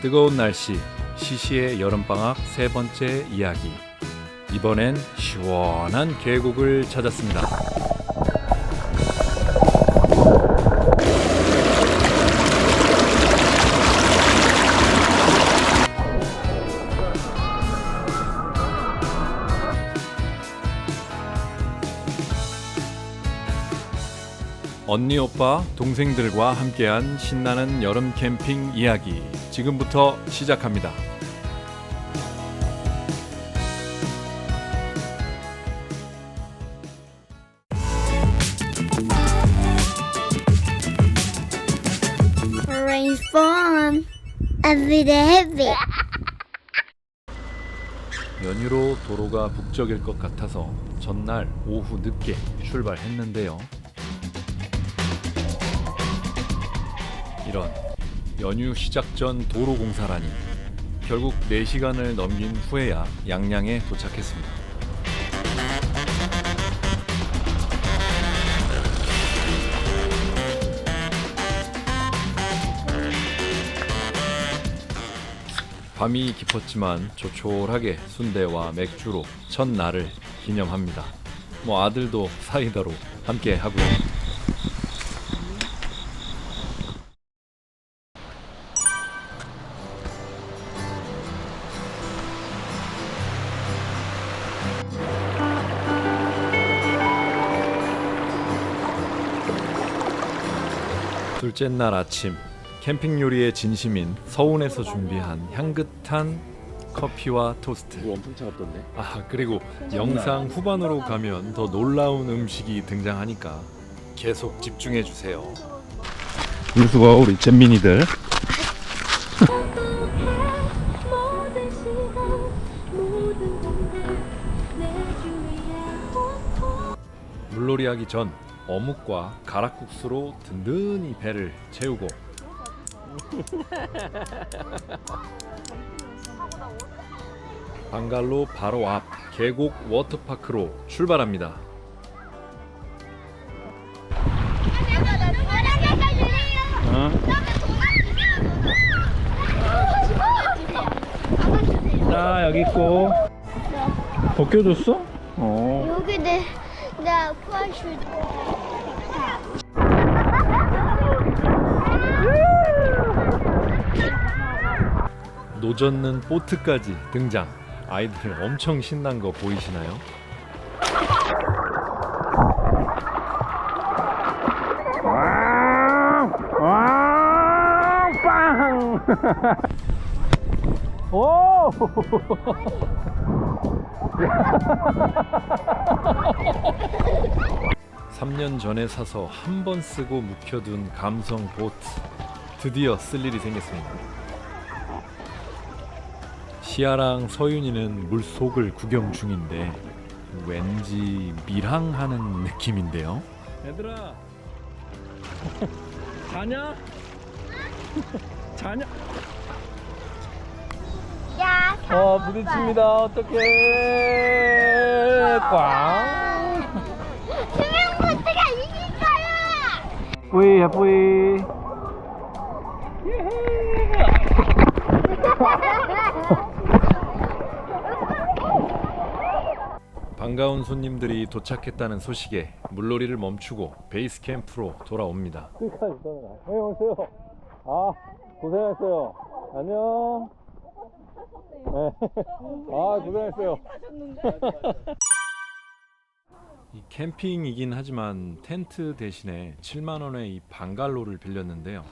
뜨거운 날씨, 시시의 여름방학 세 번째 이야기. 이번엔 시원한 계곡을 찾았습니다. 언니 오빠 동생들과 함께한 신나는 여름 캠핑 이야기 지금부터 시작합니다. Rain fun. Every day happy. 연휴로 도로가 북적일 것 같아서 전날 오후 늦게 출발했는데요. 이런 연휴 시작 전 도로 공사라니 결국 4시간을 넘긴 후에야 양양에 도착했습니다. 밤이 깊었지만 조촐하게 순대와 맥주로 첫날을 기념합니다. 뭐 아들도 사이다로 함께 하고요. 둘째 날 아침 캠핑 요리의 진심인 서운에서 준비한 향긋한 커피와 토스트. 엄청 차갑던데. 아 그리고 영상 후반으로 가면 더 놀라운 음식이 등장하니까 계속 집중해 주세요. 물수가 우리 잼민이들. 물놀이하기 전 어묵과 가락국수로 든든히 배를 채우고 방갈로 바로 앞 계곡 워터파크로 출발합니다. 어? 자 여기 있고. 벗겨줬어? 어. 여기 내, 나 쿠아슈. 노젓는 보트까지 등장. 아이들 엄청 신난 거 보이시나요? 빵! 오! 3년 전에 사서 한 번 쓰고 묵혀둔 감성 보트 드디어 쓸 일이 생겼습니다. 시아랑 서윤이는 물속을 구경 중인데 왠지 밀항하는 느낌인데요. 얘들아 자냐? 자냐? 야, 어 부딪힙니다 어떡해 꽝 수명보트가 이길 거야! 뿌이 뿌이 반가운 손님들이 도착했다는 소식에 물놀이를 멈추고 베이스 캠프로 돌아옵니다. 네 오세요 아 고생했어요 안녕 네. 아 고생했어요 이 캠핑이긴 하지만 텐트 대신에 7만 원의 이 방갈로를 빌렸는데요.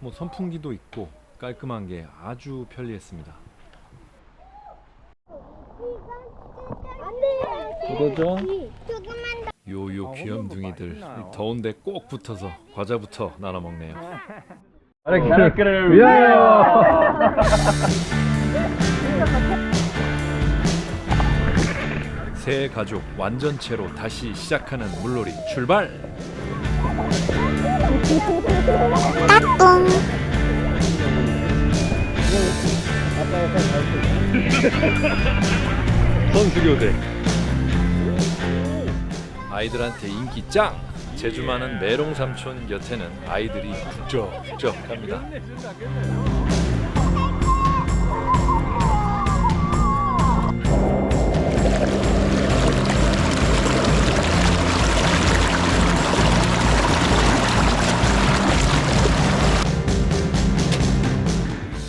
뭐 선풍기도 있고 깔끔한 게 아주 편리했습니다. 조금만 더. 요요 귀염둥이들 이 더운데 꼭 붙어서 과자부터 나눠 먹네요. 나라끼를 위하여 새 가족 완전체로 다시 시작하는 물놀이 출발! 선수교대 아이들한테 인기 짱! 제주만은 메롱 삼촌 곁에는 아이들이 북적북적합니다.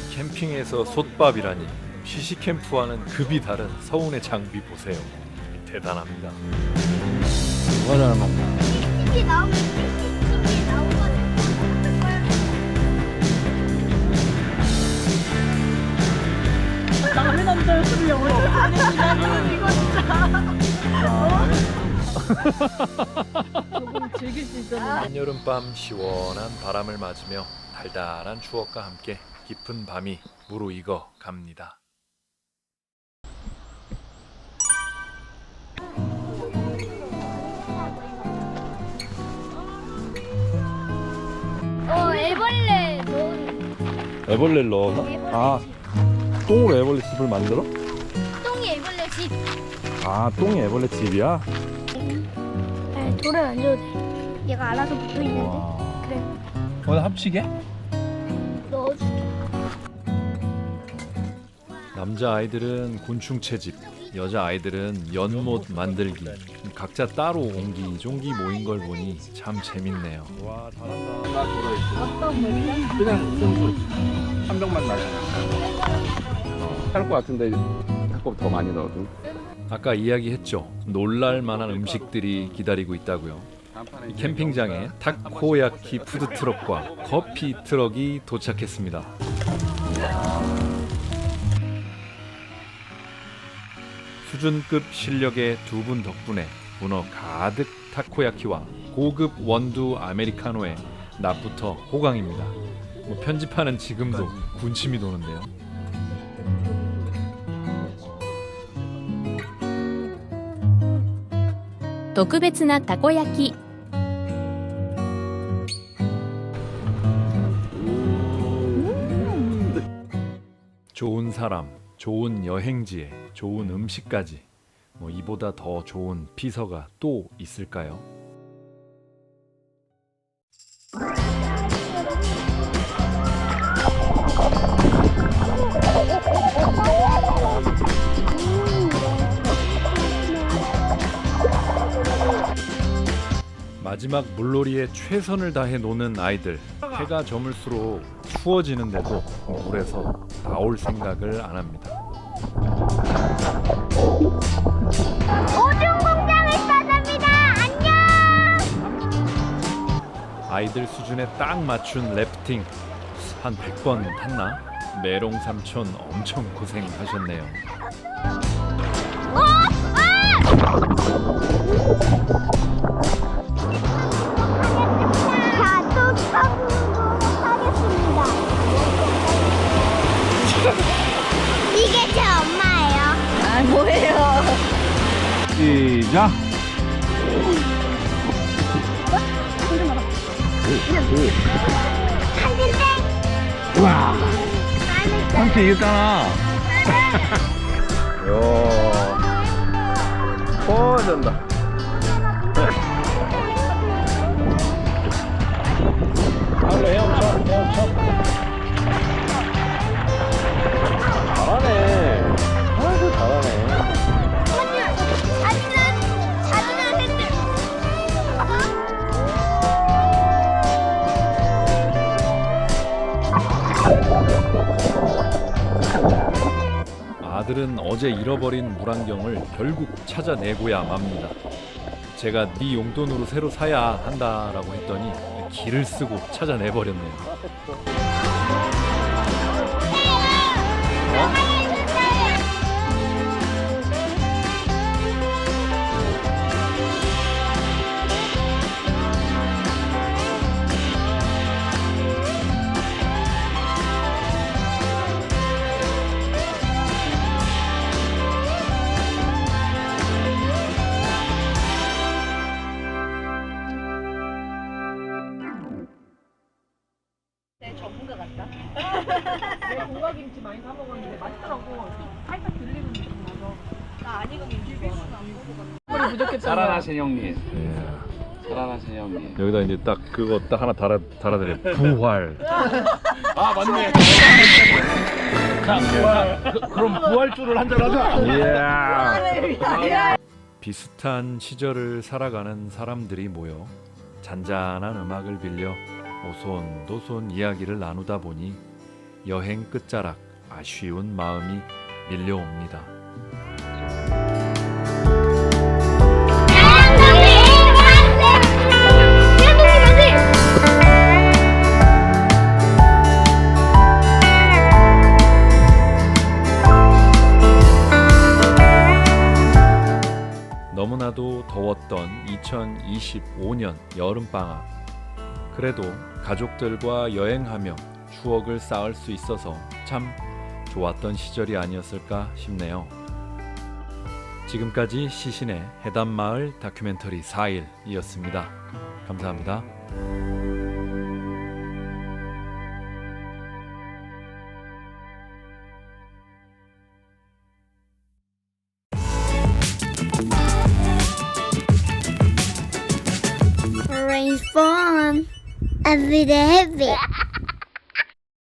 캠핑에서 솥밥이라니 시시캠프와는 급이 다른 서운의 장비 보세요. 대단합니다. 잘 먹나? 이게. 남의 즐길 수 있었는데. 한여름 밤 시원한 바람을 맞으며 달달한 추억과 함께 깊은 밤이 무르익어 갑니다. 애벌레를 넣어서? 아, 똥으로 애벌레 집을 만들어? 똥이 애벌레 집. 아, 똥이 애벌레 집이야? 아, 돌은 안 줘도 돼. 얘가 알아서 붙어 있는데. 와. 그래. 오늘 합치게? 넣어줄게. 남자 아이들은 곤충 채집, 여자 아이들은 연못 만들기. 각자 따로 옹기 종기 모인 걸 보니 참 재밌네요. 와, 잘한다. 그냥 생수 한 병만 나요. 살것 같은데 자꾸 더 많이 넣어도. 아까 이야기했죠. 놀랄 만한 음식들이 기다리고 있다고요. 이 캠핑장에 타코야키 푸드 트럭과 커피 트럭이 도착했습니다. 수준급 실력의 두 분 덕분에 문어 가득 타코야키와 고급 원두 아메리카노에 낮부터 호강입니다. 뭐 편집하는 지금도 군침이 도는데요. 특별한 타코야키. 좋은 사람, 좋은 여행지에 좋은 음식까지 뭐 이보다 더 좋은 피서가 또 있을까요? 마지막 물놀이에 최선을 다해 노는 아이들 해가 저물수록 추워지는데도 물에서 나올 생각을 안 합니다. 오줌 공장을 떠납니다. 안녕. 아이들 수준에 딱 맞춘 래프팅 한 100번 탔나? 메롱 삼촌 엄청 고생하셨네요. 자, 시작! 와, 삼촌 이겼잖아. 요. 어, 된다. 아들은 어제 잃어버린 물안경을 결국 찾아내고야 맙니다. 제가 네 용돈으로 새로 사야 한다라고 했더니 길을 쓰고 찾아내버렸네요. 살아나신 형님. 살아나신 형님. 여기다 이제 딱 그거 딱 하나 달아 달아드려. 부활. 아 맞네. 그럼 부활주를 한잔 하자. 예. 비슷한 시절을 살아가는 사람들이 모여 잔잔한 음악을 빌려 오손도손 이야기를 나누다 보니 여행 끝자락 아쉬운 마음이 밀려옵니다. 더웠던 2025년 여름방학. 그래도 가족들과 여행하며 추억을 쌓을 수 있어서 참 좋았던 시절이 아니었을까 싶네요. 지금까지 시신의 해담마을 다큐멘터리 4일이었습니다. 감사합니다. I'm be happy.